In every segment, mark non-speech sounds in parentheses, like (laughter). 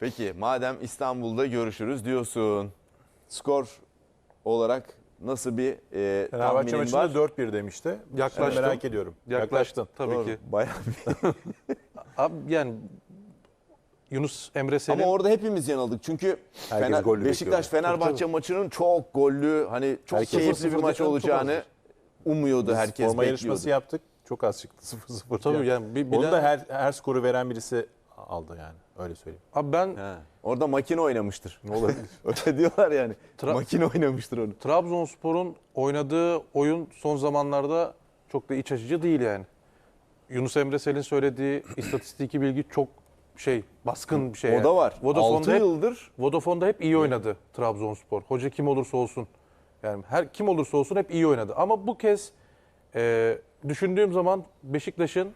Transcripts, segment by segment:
Peki madem İstanbul'da görüşürüz diyorsun. Skor olarak nasıl bir e, Fenerbahçe tahminin var? maçında 4-1 demişti. Yaklaştım. Ben merak ediyorum. Yaklaştın tabii Doğru, ki. Bayağı bir- (laughs) Abi yani Yunus Emre Selim Ama orada hepimiz yanıldık. Çünkü Herkes Fener, gollü Beşiktaş Fenerbahçe maçının çok gollü, hani çok Herkes keyifli bir sıfır maç olacağını umuyordu herkes Forma yarışması bekliyordu. yaptık. Çok az çıktı 0-0. Tabii yani bir- bir Onu da her, her skoru veren birisi aldı yani. Öyle söyleyeyim. Abi ben He. Orada makine oynamıştır. Ne olabilir? (laughs) Öyle diyorlar yani. Tra- makine oynamıştır onu. Trabzonspor'un oynadığı oyun son zamanlarda çok da iç açıcı değil yani. Yunus Emre Sel'in söylediği istatistiki bilgi çok şey baskın bir şey. O yani. da var. 6 Vodafone'da hep, yıldır Vodafone'da hep iyi oynadı Trabzonspor. Hoca kim olursa olsun. Yani her kim olursa olsun hep iyi oynadı. Ama bu kez e, düşündüğüm zaman Beşiktaş'ın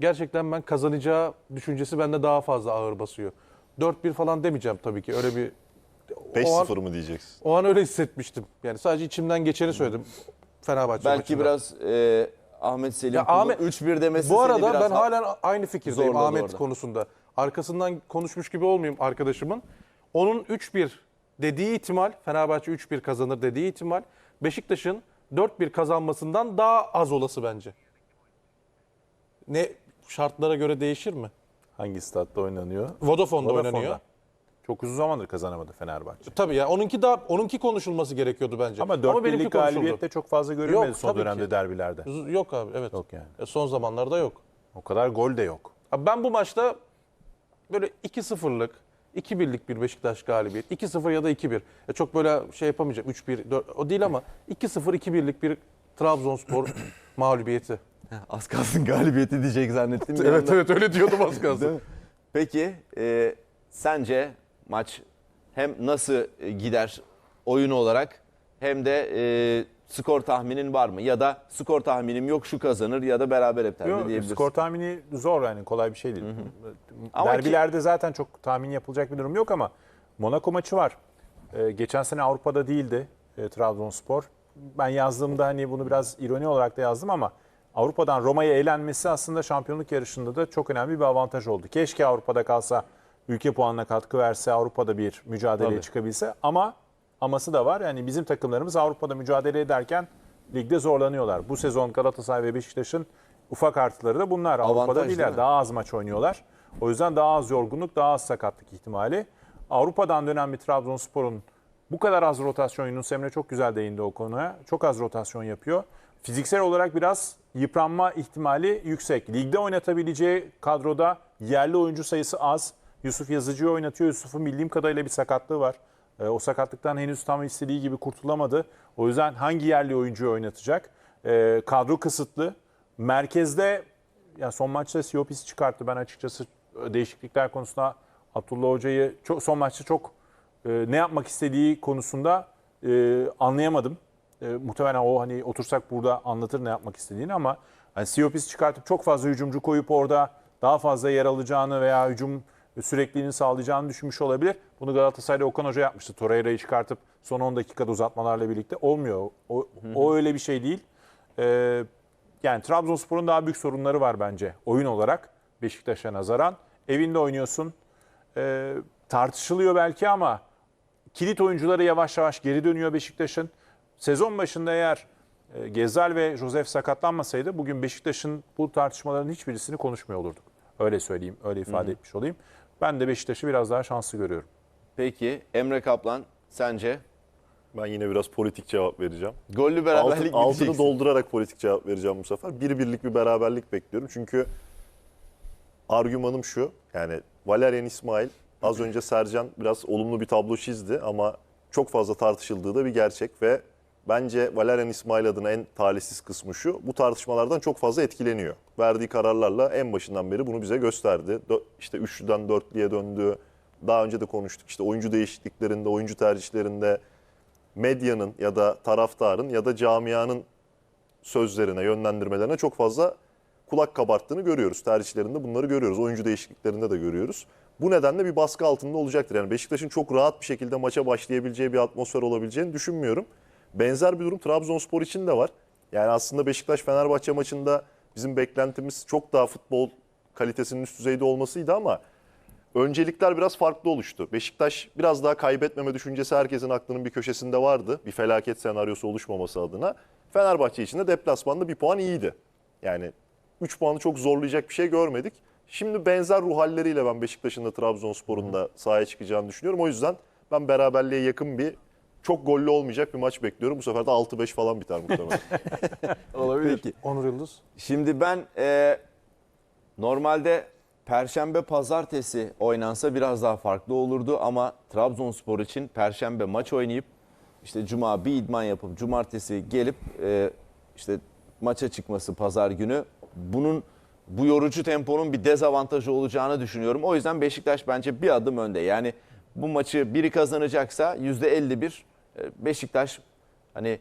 gerçekten ben kazanacağı düşüncesi bende daha fazla ağır basıyor. 4-1 falan demeyeceğim tabii ki. Öyle bir o an, 5-0 mı diyeceksin? o an öyle hissetmiştim. Yani sadece içimden geçeni söyledim. Fenerbahçe belki maçında. biraz e, Ahmet Selim Ya Ahmet- 3-1 demesi Bu seni arada biraz ben ha- halen aynı fikirdeyim zorladı Ahmet orada. konusunda. Arkasından konuşmuş gibi olmayayım arkadaşımın. Onun 3-1 dediği ihtimal, Fenerbahçe 3-1 kazanır dediği ihtimal Beşiktaş'ın 4-1 kazanmasından daha az olası bence. Ne şartlara göre değişir mi? Hangi statta oynanıyor? Vodafone'da, Vodafone'da. oynanıyor. Çok uzun zamandır kazanamadı Fenerbahçe. Tabii ya onunki daha onunki konuşulması gerekiyordu bence. Ama 4 benimki birlik galibiyet de çok fazla görülmedi Yok, son dönemde ki. derbilerde. Yok abi evet. Yok yani. E, Son zamanlarda yok. O kadar gol de yok. Abi ben bu maçta böyle 2-0'lık, 2-1'lik bir Beşiktaş galibiyet. 2-0 ya da 2-1. E çok böyle şey yapamayacağım. 3-1, 4 o değil ama 2-0, 2-1'lik bir Trabzonspor (clears throat) mağlubiyeti. Az kalsın (laughs) galibiyeti diyecek zannettim. anda. evet öyle diyordum az kalsın. Peki e, sence maç hem nasıl gider oyun olarak hem de e, skor tahminin var mı? Ya da skor tahminim yok şu kazanır ya da beraber de Yok, diyebilirsin. skor tahmini zor yani kolay bir şey değil. Ama Derbilerde zaten çok tahmin yapılacak bir durum yok ama Monaco maçı var. Ee, geçen sene Avrupa'da değildi e, Trabzonspor. Ben yazdığımda hani bunu biraz ironi olarak da yazdım ama Avrupa'dan Roma'ya elenmesi aslında şampiyonluk yarışında da çok önemli bir avantaj oldu. Keşke Avrupa'da kalsa, ülke puanına katkı verse, Avrupa'da bir mücadeleye Tabii. çıkabilse ama aması da var. Yani bizim takımlarımız Avrupa'da mücadele ederken ligde zorlanıyorlar. Bu sezon Galatasaray ve Beşiktaş'ın ufak artıları da bunlar. Avantaj Avrupa'da mi? Daha az maç oynuyorlar. O yüzden daha az yorgunluk, daha az sakatlık ihtimali. Avrupa'dan dönen bir Trabzonspor'un bu kadar az rotasyon, Yunus Emre çok güzel değindi o konuya. Çok az rotasyon yapıyor. Fiziksel olarak biraz yıpranma ihtimali yüksek. Ligde oynatabileceği kadroda yerli oyuncu sayısı az. Yusuf Yazıcı'yı oynatıyor. Yusuf'un bildiğim kadarıyla bir sakatlığı var. Ee, o sakatlıktan henüz tam istediği gibi kurtulamadı. O yüzden hangi yerli oyuncuyu oynatacak? Ee, kadro kısıtlı. Merkezde ya son maçta Siopis çıkarttı. Ben açıkçası değişiklikler konusunda Abdullah Hoca'yı çok, son maçta çok e, ne yapmak istediği konusunda e, anlayamadım. E, muhtemelen o hani otursak burada anlatır ne yapmak istediğini ama hani Siopis çıkartıp çok fazla hücumcu koyup orada daha fazla yer alacağını veya hücum sürekliliğini sağlayacağını düşünmüş olabilir. Bunu Galatasaray'da Okan Hoca yapmıştı. Torreira'yı çıkartıp son 10 dakikada uzatmalarla birlikte. Olmuyor. O, o öyle bir şey değil. Ee, yani Trabzonspor'un daha büyük sorunları var bence oyun olarak Beşiktaş'a nazaran. Evinde oynuyorsun. Ee, tartışılıyor belki ama kilit oyuncuları yavaş yavaş geri dönüyor Beşiktaş'ın. Sezon başında eğer e, Gezal ve Josef sakatlanmasaydı bugün Beşiktaş'ın bu tartışmaların hiçbirisini konuşmuyor olurduk. Öyle söyleyeyim, öyle ifade etmiş olayım. Ben de Beşiktaş'ı biraz daha şanslı görüyorum. Peki Emre Kaplan sence Ben yine biraz politik cevap vereceğim. gollü Altın, beraberlik mi altını diyeceksin? doldurarak politik cevap vereceğim bu sefer. Bir birlik bir beraberlik bekliyorum. Çünkü argümanım şu. Yani Valerian İsmail az önce Sercan biraz olumlu bir tablo çizdi ama çok fazla tartışıldığı da bir gerçek ve bence Valerian İsmail adına en talihsiz kısmı şu. Bu tartışmalardan çok fazla etkileniyor. Verdiği kararlarla en başından beri bunu bize gösterdi. Dö- İşte üçlüden dörtlüye döndü. Daha önce de konuştuk. İşte oyuncu değişikliklerinde, oyuncu tercihlerinde medyanın ya da taraftarın ya da camianın sözlerine, yönlendirmelerine çok fazla kulak kabarttığını görüyoruz. Tercihlerinde bunları görüyoruz. Oyuncu değişikliklerinde de görüyoruz. Bu nedenle bir baskı altında olacaktır. Yani Beşiktaş'ın çok rahat bir şekilde maça başlayabileceği bir atmosfer olabileceğini düşünmüyorum. Benzer bir durum Trabzonspor için de var. Yani aslında Beşiktaş-Fenerbahçe maçında bizim beklentimiz çok daha futbol kalitesinin üst düzeyde olmasıydı ama öncelikler biraz farklı oluştu. Beşiktaş biraz daha kaybetmeme düşüncesi herkesin aklının bir köşesinde vardı. Bir felaket senaryosu oluşmaması adına. Fenerbahçe için de deplasmanda bir puan iyiydi. Yani 3 puanı çok zorlayacak bir şey görmedik. Şimdi benzer ruh halleriyle ben Beşiktaş'ın da Trabzonspor'un da sahaya çıkacağını düşünüyorum. O yüzden ben beraberliğe yakın bir çok gollü olmayacak bir maç bekliyorum. Bu sefer de 6-5 falan biter muhtemelen. (laughs) Olabilir. Peki. Onur Yıldız. Şimdi ben e, normalde Perşembe Pazartesi oynansa biraz daha farklı olurdu ama Trabzonspor için Perşembe maç oynayıp işte Cuma bir idman yapıp Cumartesi gelip e, işte maça çıkması Pazar günü bunun bu yorucu temponun bir dezavantajı olacağını düşünüyorum. O yüzden Beşiktaş bence bir adım önde. Yani bu maçı biri kazanacaksa %51 e, Beşiktaş hani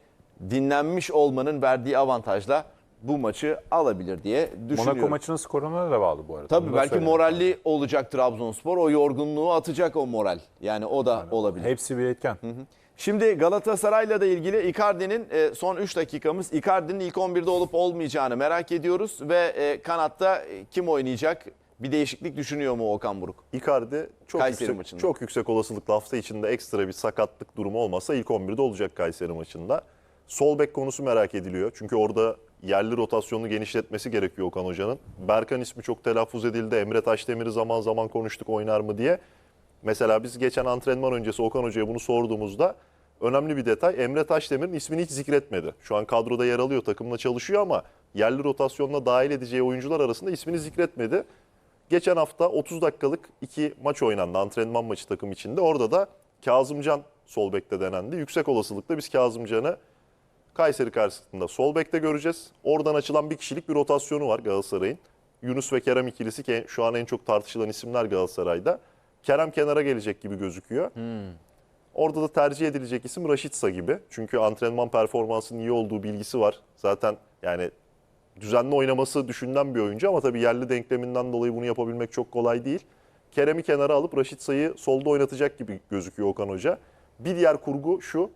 dinlenmiş olmanın verdiği avantajla bu maçı alabilir diye düşünüyorum. Monaco maçının skoruna da bağlı bu arada. Tabii Bunu belki söylemek moralli olacak Trabzonspor. O yorgunluğu atacak o moral. Yani o da olabilir. Hepsi bir etken. Şimdi Galatasaray'la da ilgili Icardi'nin e, son 3 dakikamız Icardi'nin ilk 11'de olup olmayacağını merak ediyoruz ve e, kanatta e, kim oynayacak? Bir değişiklik düşünüyor mu Okan Buruk? Icardi çok Kayseri yüksek, maçında. çok yüksek olasılıkla hafta içinde ekstra bir sakatlık durumu olmasa ilk 11'de olacak Kayseri maçında. Sol bek konusu merak ediliyor. Çünkü orada yerli rotasyonunu genişletmesi gerekiyor Okan Hoca'nın. Berkan ismi çok telaffuz edildi. Emre Taşdemir'i zaman zaman konuştuk oynar mı diye. Mesela biz geçen antrenman öncesi Okan Hoca'ya bunu sorduğumuzda önemli bir detay Emre Taşdemir'in ismini hiç zikretmedi. Şu an kadroda yer alıyor, takımla çalışıyor ama yerli rotasyonuna dahil edeceği oyuncular arasında ismini zikretmedi. Geçen hafta 30 dakikalık iki maç oynandı antrenman maçı takım içinde. Orada da Kazımcan sol bekte denendi. Yüksek olasılıkla biz Kazımcan'ı Kayseri karşısında sol bekte göreceğiz. Oradan açılan bir kişilik bir rotasyonu var Galatasaray'ın. Yunus ve Kerem ikilisi ki şu an en çok tartışılan isimler Galatasaray'da. Kerem kenara gelecek gibi gözüküyor. Orada da tercih edilecek isim Raşitsa gibi. Çünkü antrenman performansının iyi olduğu bilgisi var. Zaten yani düzenli oynaması düşünülen bir oyuncu ama tabii yerli denkleminden dolayı bunu yapabilmek çok kolay değil. Kerem'i kenara alıp Raşitsa'yı solda oynatacak gibi gözüküyor Okan Hoca. Bir diğer kurgu şu.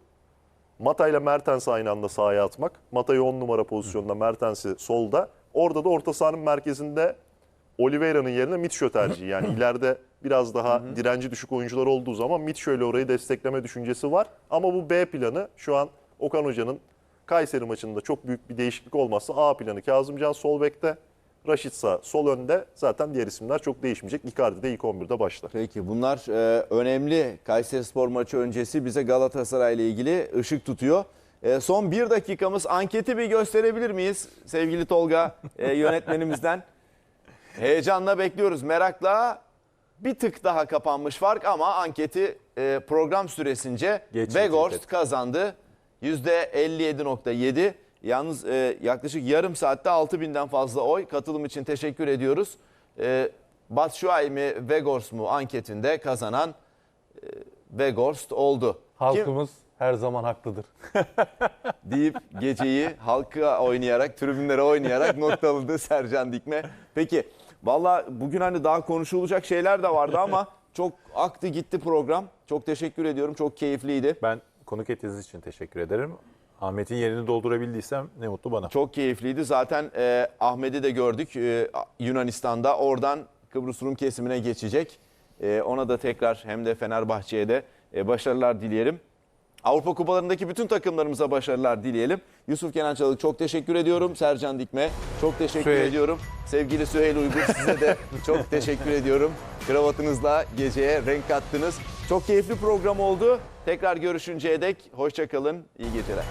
Mata ile Mertens'i aynı anda sahaya atmak. Mata'yı 10 numara pozisyonda, Mertens'i solda. Orada da orta sahanın merkezinde Oliveira'nın yerine Mitchell tercihi. Yani (laughs) ileride biraz daha direnci düşük oyuncular olduğu zaman Mitchell ile orayı destekleme düşüncesi var. Ama bu B planı şu an Okan Hoca'nın Kayseri maçında çok büyük bir değişiklik olmazsa A planı Kazımcan sol bekte, Raşitsa sol önde. Zaten diğer isimler çok değişmeyecek. Icardi de ilk 11'de başlar. Peki bunlar e, önemli. Kayseri Spor maçı öncesi bize Galatasaray ile ilgili ışık tutuyor. E, son bir dakikamız anketi bir gösterebilir miyiz sevgili Tolga e, yönetmenimizden? (laughs) Heyecanla bekliyoruz. Merakla bir tık daha kapanmış fark ama anketi e, program süresince Begorst evet. kazandı. %57.7. Yalnız e, yaklaşık yarım saatte 6000'den fazla oy. Katılım için teşekkür ediyoruz. E, Batshuayi mi Vegors mu anketinde kazanan e, Vegorst oldu. Kim Halkımız her zaman haklıdır. (laughs) deyip geceyi halka oynayarak, tribünlere oynayarak noktaladı Sercan Dikme. Peki valla bugün hani daha konuşulacak şeyler de vardı ama (laughs) çok aktı gitti program. Çok teşekkür ediyorum. Çok keyifliydi. Ben konuk ettiğiniz için teşekkür ederim. Ahmet'in yerini doldurabildiysem ne mutlu bana. Çok keyifliydi. Zaten e, Ahmet'i de gördük e, Yunanistan'da. Oradan Kıbrıs Rum kesimine geçecek. E, ona da tekrar hem de Fenerbahçe'ye de e, başarılar dileyelim. Avrupa Kupalarındaki bütün takımlarımıza başarılar dileyelim. Yusuf Kenan Çalık çok teşekkür ediyorum. Sercan Dikme çok teşekkür Süheyl. ediyorum. Sevgili Süheyl Uygur size de çok teşekkür ediyorum. Kravatınızla geceye renk kattınız. Çok keyifli program oldu. Tekrar görüşünceye dek hoşçakalın. İyi geceler.